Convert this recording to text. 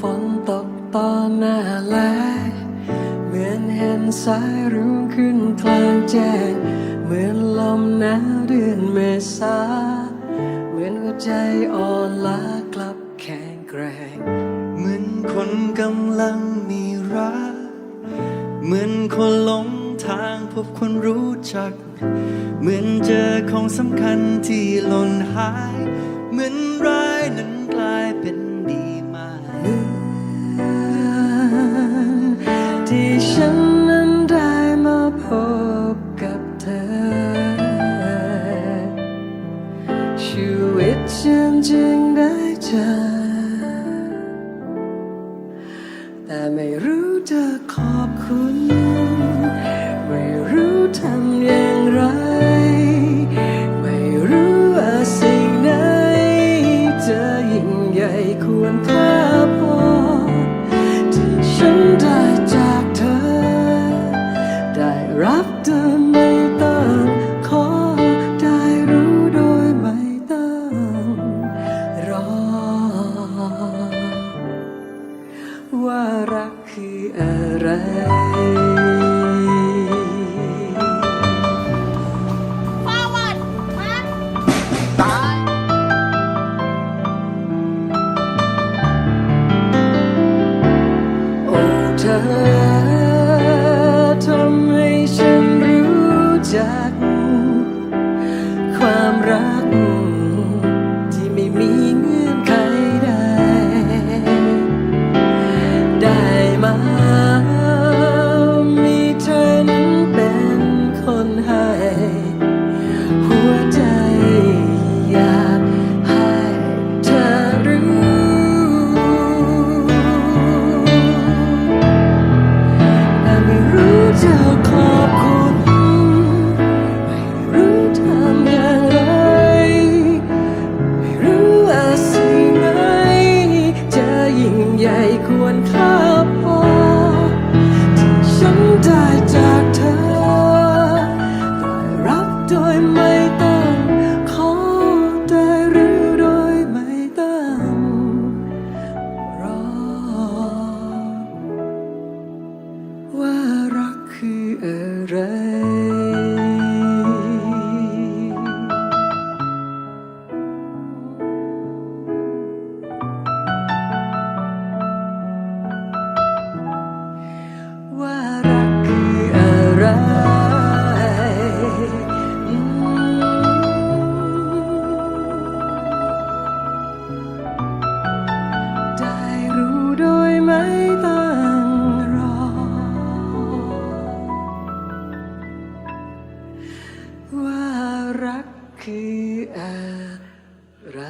ฝนตกตอนหน้าแลเหมือนเห็นสายรุ้งขึ้นกลางแจ้ง เหมือนลมหนาวเดือนเมษา เหมือนหัวใจอ่อนล้ากลับแข็งแกร่ง เหมือนคนกำลังมีรัก เหมือนคนหลงทางพบคนรู้จัก เหมือนเจอของสำคัญที่หล่นหาย เหมือนร้ายนั้นกลายเป็น ชีวิตฉันจึงได้เจอแต่ไม่รู้จะขอ ควรค่าพอที่ฉันได้จากเธอ ได้รักโดยไม่ต้องขอได้หรือโดยไม่ต้องรอ ว่ารักคืออะไร คืออะไร